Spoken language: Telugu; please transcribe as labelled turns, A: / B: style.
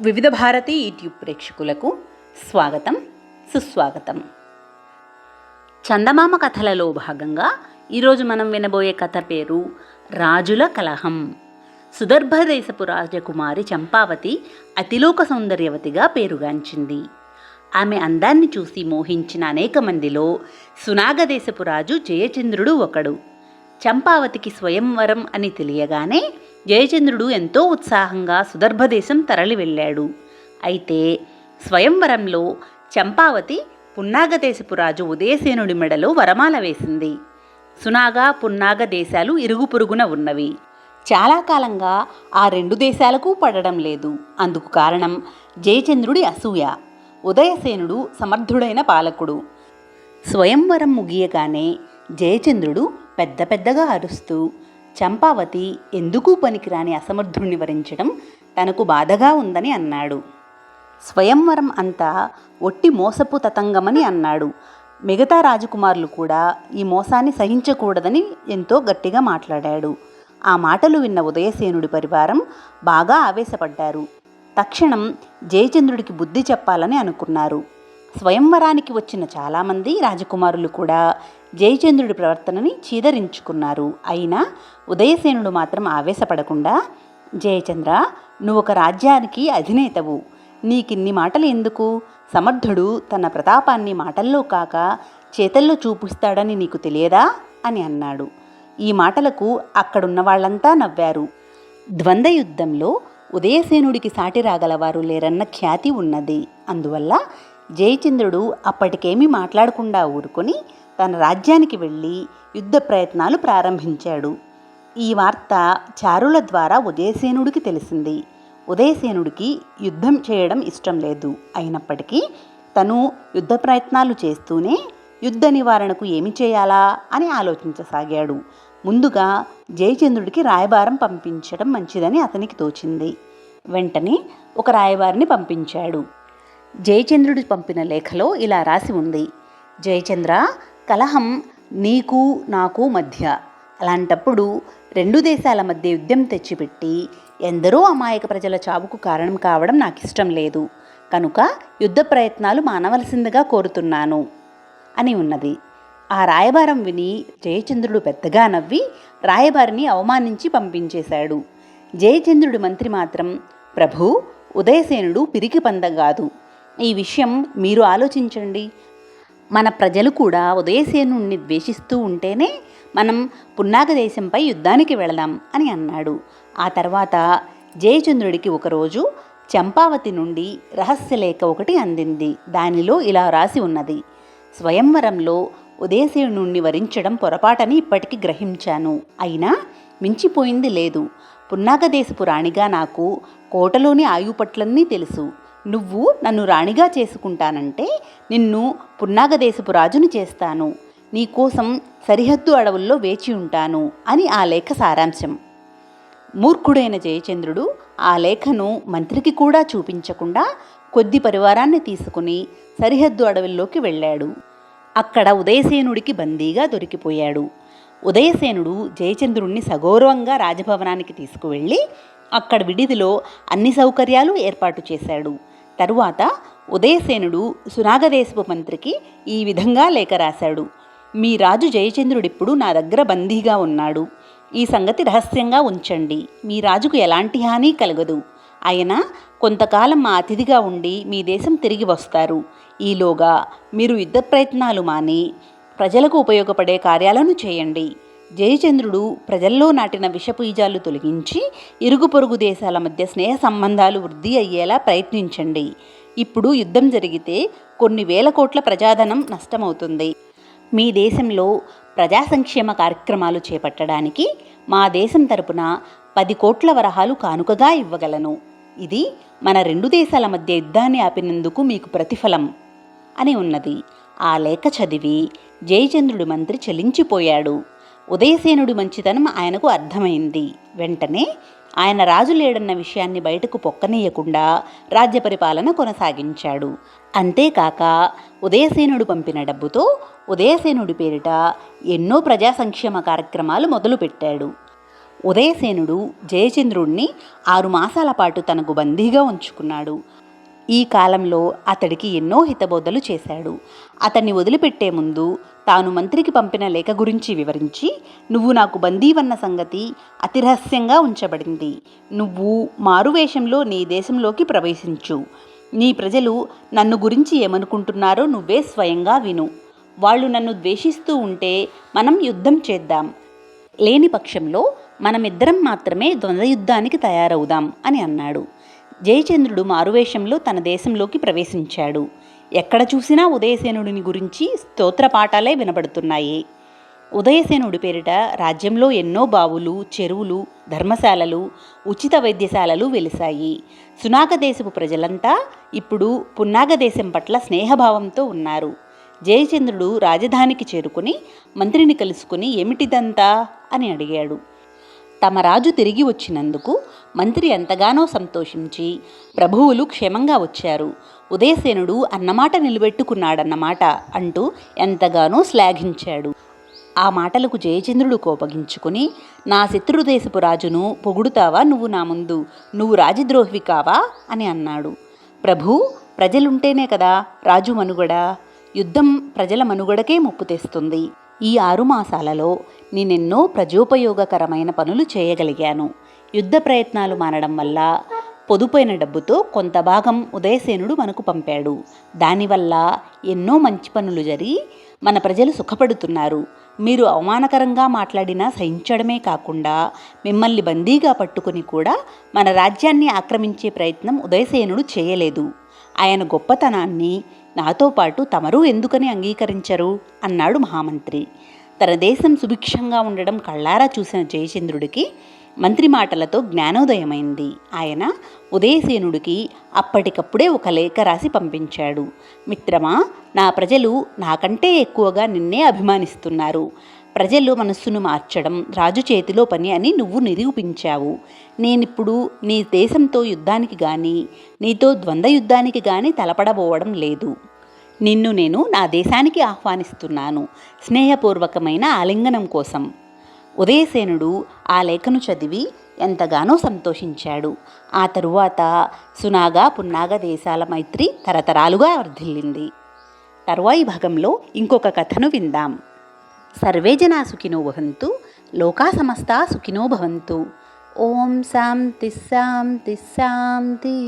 A: వివిధ భారతి యూట్యూబ్ ప్రేక్షకులకు స్వాగతం సుస్వాగతం. చందమామ కథలలో భాగంగా ఈరోజు మనం వినబోయే కథ పేరు రాజుల కలహం. సుదర్భ దేశపు రాజకుమారి చంపావతి అతిలోక సౌందర్యవతిగా పేరుగాంచింది. ఆమె అందాన్ని చూసి మోహించిన అనేక మందిలో సునాగదేశపు రాజు జయచంద్రుడు ఒకడు. చంపావతికి స్వయంవరం అని తెలియగానే జయచంద్రుడు ఎంతో ఉత్సాహంగా సుదర్భదేశం తరలి వెళ్ళాడు. అయితే స్వయంవరంలో చంపావతి పున్నాగదేశపురాజు ఉదయసేనుడి మెడలో వరమాల వేసింది. సునాగ పున్నాగ దేశాలు ఇరుగు పొరుగున ఉన్నవి. చాలా కాలంగా ఆ రెండు దేశాలకు పడడం లేదు. అందుకు కారణం జయచంద్రుడి అసూయ. ఉదయసేనుడు సమర్థుడైన పాలకుడు. స్వయంవరం ముగియగానే జయచంద్రుడు పెద్ద పెద్దగా అరుస్తూ చంపావతి ఎందుకు పనికిరాని అసమర్థుణ్ణి వరించడం తనకు బాధగా ఉందని అన్నాడు. స్వయంవరం అంతా ఒట్టి మోసపు తతంగమని అన్నాడు. మిగతా రాజకుమారులు కూడా ఈ మోసాన్ని సహించకూడదని ఎంతో గట్టిగా మాట్లాడాడు. ఆ మాటలు విన్న ఉదయసేనుడి పరివారం బాగా ఆవేశపడ్డారు. తక్షణం జయచంద్రుడికి బుద్ధి చెప్పాలని అనుకున్నారు. స్వయంవరానికి వచ్చిన చాలామంది రాజకుమారులు కూడా జయచంద్రుడి ప్రవర్తనని చీదరించుకున్నారు. అయినా ఉదయసేనుడు మాత్రం ఆవేశపడకుండా జయచంద్ర నువ్వు ఒక రాజ్యానికి అధినేతవు. నీకిన్ని మాటలు ఎందుకు? సమర్థుడు తన ప్రతాపాన్ని మాటల్లో కాక చేతల్లో చూపిస్తాడని నీకు తెలియదా? అని అన్నాడు. ఈ మాటలకు అక్కడున్న వాళ్ళంతా నవ్వారు. ద్వంద్వ యుద్ధంలో ఉదయసేనుడికి సాటి రాగలవారు లేరన్న ఖ్యాతి ఉన్నది. అందువల్ల జయచంద్రుడు అప్పటికేమీ మాట్లాడకుండా ఊరుకొని తన రాజ్యానికి వెళ్ళి యుద్ధ ప్రయత్నాలు ప్రారంభించాడు. ఈ వార్త చారుల ద్వారా ఉదయసేనుడికి తెలిసింది. ఉదయసేనుడికి యుద్ధం చేయడం ఇష్టం లేదు. అయినప్పటికీ తను యుద్ధ ప్రయత్నాలు చేస్తూనే యుద్ధ నివారణకు ఏమి చేయాలా అని ఆలోచించసాగాడు. ముందుగా జయచంద్రుడికి రాయబారం పంపించడం మంచిదని అతనికి తోచింది. వెంటనే ఒక రాయబారిని పంపించాడు. జయచంద్రుడు పంపిన లేఖలో ఇలా రాసి ఉంది. జయచంద్ర కలహం నీకు నాకు మధ్య. అలాంటప్పుడు రెండు దేశాల మధ్య యుద్ధం తెచ్చిపెట్టి ఎందరో అమాయక ప్రజల చావుకు కారణం కావడం నాకు ఇష్టం లేదు. కనుక యుద్ధ ప్రయత్నాలు మానవలసిందిగా కోరుతున్నాను అని ఉన్నది. ఆ రాయబారం విని జయచంద్రుడు పెద్దగా నవ్వి రాయబారిని అవమానించి పంపించేశాడు. జయచంద్రుడి మంత్రి మాత్రం ప్రభు ఉదయసేనుడు పిరికి పందగాదు ఈ విషయం మీరు ఆలోచించండి. మన ప్రజలు కూడా ఉదయసేనుణ్ణి ద్వేషిస్తూ ఉంటేనే మనం పున్నాగదేశంపై యుద్ధానికి వెళదాం అని అన్నాడు. ఆ తర్వాత జయచంద్రుడికి ఒకరోజు చంపావతి నుండి రహస్యలేఖ ఒకటి అందింది. దానిలో ఇలా రాసి ఉన్నది. స్వయంవరంలో ఉదయసేనుణ్ణి వరించడం పొరపాటని ఇప్పటికి గ్రహించాను. అయినా మించిపోయింది లేదు. పున్నాగదేశపు రాణిగా నాకు కోటలోని ఆయుపట్లన్నీ తెలుసు. నువ్వు నన్ను రాణిగా చేసుకుంటానంటే నిన్ను పున్నాగదేశపు రాజుని చేస్తాను. నీకోసం సరిహద్దు అడవుల్లో వేచి ఉంటాను అని ఆ లేఖ సారాంశం. మూర్ఖుడైన జయచంద్రుడు ఆ లేఖను మంత్రికి కూడా చూపించకుండా కొద్ది పరివారాన్ని తీసుకుని సరిహద్దు అడవుల్లోకి వెళ్ళాడు. అక్కడ ఉదయసేనుడికి బందీగా దొరికిపోయాడు. ఉదయసేనుడు జయచంద్రుణ్ణి సగౌరవంగా రాజభవనానికి తీసుకువెళ్ళి అక్కడ విడిదిలో అన్ని సౌకర్యాలు ఏర్పాటు చేశాడు. తరువాత ఉదయసేనుడు సునాగదేశపు మంత్రికి ఈ విధంగా లేఖ రాశాడు. మీ రాజు జయచంద్రుడిప్పుడు నా దగ్గర బందీగా ఉన్నాడు. ఈ సంగతి రహస్యంగా ఉంచండి. మీ రాజుకు ఎలాంటి హాని కలగదు. ఆయన కొంతకాలం మా అతిథిగా ఉండి మీ దేశం తిరిగి వస్తారు. ఈలోగా మీరు యుద్ధ ప్రయత్నాలు మాని ప్రజలకు ఉపయోగపడే కార్యాలను చేయండి. జయచంద్రుడు ప్రజల్లో నాటిన విషపీజాలు తొలగించి ఇరుగు పొరుగు దేశాల మధ్య స్నేహ సంబంధాలు వృద్ధి అయ్యేలా ప్రయత్నించండి. ఇప్పుడు యుద్ధం జరిగితే కొన్ని వేల కోట్ల ప్రజాధనం నష్టమవుతుంది. మీ దేశంలో ప్రజా సంక్షేమ కార్యక్రమాలు చేపట్టడానికి మా దేశం తరపున పది కోట్ల వరహాలు కానుకగా ఇవ్వగలను. ఇది మన రెండు దేశాల మధ్య యుద్ధాన్ని ఆపినందుకు మీకు ప్రతిఫలం అని ఉన్నది. ఆ లేఖ చదివి జయచంద్రుడి మంత్రి చలించిపోయాడు. ఉదయసేనుడి మంచితనం ఆయనకు అర్థమైంది. వెంటనే ఆయన రాజు లేడన్న విషయాన్ని బయటకు పొక్కనీయకుండా రాజ్య పరిపాలన కొనసాగించాడు. అంతేకాక ఉదయసేనుడు పంపిన డబ్బుతో ఉదయసేనుడి పేరిట ఎన్నో ప్రజా సంక్షేమ కార్యక్రమాలు మొదలుపెట్టాడు. ఉదయసేనుడు జయచంద్రుణ్ణి ఆరు మాసాల పాటు తనకు బందీగా ఉంచుకున్నాడు. ఈ కాలంలో అతడికి ఎన్నో హితబోధలు చేశాడు. అతన్ని వదిలిపెట్టే ముందు తాను మంత్రికి పంపిన లేఖ గురించి వివరించి నువ్వు నాకు బందీవన్న సంగతి అతిరహస్యంగా ఉంచబడింది. నువ్వు మారువేషంలో నీ దేశంలోకి ప్రవేశించు. నీ ప్రజలు నన్ను గురించి ఏమనుకుంటున్నారో నువ్వే స్వయంగా విను. వాళ్ళు నన్ను ద్వేషిస్తూ ఉంటే మనం యుద్ధం చేద్దాం. లేని పక్షంలో మనమిద్దరం మాత్రమే ద్వంద్వ యుద్ధానికి తయారవుదాం అని అన్నాడు. జయచంద్రుడు మారువేషంలో తన దేశంలోకి ప్రవేశించాడు. ఎక్కడ చూసినా ఉదయసేనుడిని గురించి స్తోత్ర పాఠాలే వినబడుతున్నాయి. ఉదయసేనుడి పేరిట రాజ్యంలో ఎన్నో బావులు చెరువులు ధర్మశాలలు ఉచిత వైద్యశాలలు వెలిశాయి. సునాగ దేశపు ప్రజలంతా ఇప్పుడు పున్నాగ దేశం పట్ల స్నేహభావంతో ఉన్నారు. జయచంద్రుడు రాజధానికి చేరుకుని మంత్రిని కలుసుకుని ఏమిటిదంతా అని అడిగాడు. తమ రాజు తిరిగి వచ్చినందుకు మంత్రి ఎంతగానో సంతోషించి ప్రభువులు క్షేమంగా వచ్చారు. ఉదయసేనుడు అన్నమాట నిలబెట్టుకున్నాడన్నమాట అంటూ ఎంతగానో శ్లాఘించాడు. ఆ మాటలకు జయచంద్రుడు కోపగించుకుని నా శత్రుదేశపు రాజును పొగుడుతావా నువ్వు నా ముందు? నువ్వు రాజద్రోహివి కావా? అని అన్నాడు. ప్రభు ప్రజలుంటేనే కదా రాజు మనుగడ. యుద్ధం ప్రజల మనుగడకే ముప్పు తెస్తుంది. ఈ ఆరు మాసాలలో నేనెన్నో ప్రజోపయోగకరమైన పనులు చేయగలిగాను. యుద్ధ ప్రయత్నాలు మానడం వల్ల పొదుపైన డబ్బుతో కొంత భాగం ఉదయసేనుడు మనకు పంపాడు. దానివల్ల ఎన్నో మంచి పనులు జరిగి మన ప్రజలు సుఖపడుతున్నారు. మీరు అవమానకరంగా మాట్లాడినా సహించడమే కాకుండా మిమ్మల్ని బందీగా పట్టుకుని కూడా మన రాజ్యాన్ని ఆక్రమించే ప్రయత్నం ఉదయసేనుడు చేయలేదు. ఆయన గొప్పతనాన్ని నాతో పాటు తమరు ఎందుకని అంగీకరించరు? అన్నాడు మహామంత్రి. తన దేశం సుభిక్షంగా ఉండడం కళ్ళారా చూసిన జయచంద్రుడికి మంత్రి మాటలతో జ్ఞానోదయమైంది. ఆయన ఉదయసేనుడికి అప్పటికప్పుడే ఒక లేఖ రాసి పంపించాడు. మిత్రమా నా ప్రజలు నాకంటే ఎక్కువగా నిన్నే అభిమానిస్తున్నారు. ప్రజలు మనస్సును మార్చడం రాజు చేతిలో పని అని నువ్వు నిరూపించావు. నేనిప్పుడు నీ దేశంతో యుద్ధానికి కానీ నీతో ద్వంద్వ యుద్ధానికి కానీ తలపడబోవడం లేదు. నిన్ను నేను నా దేశానికి ఆహ్వానిస్తున్నాను. స్నేహపూర్వకమైన ఆలింగనం కోసం. ఉదయసేనుడు ఆ లేఖను చదివి ఎంతగానో సంతోషించాడు. ఆ తరువాత సునాగా పున్నాగ దేశాల మైత్రి తరతరాలుగా వర్ధిల్లింది. తరువాయి భాగంలో ఇంకొక కథను విందాం. సర్వే జనా సుఖినో భవంతు లోకా సమస్తా సుఖినో భవంతు. ఓం శాంతి శాంతి శాంతి.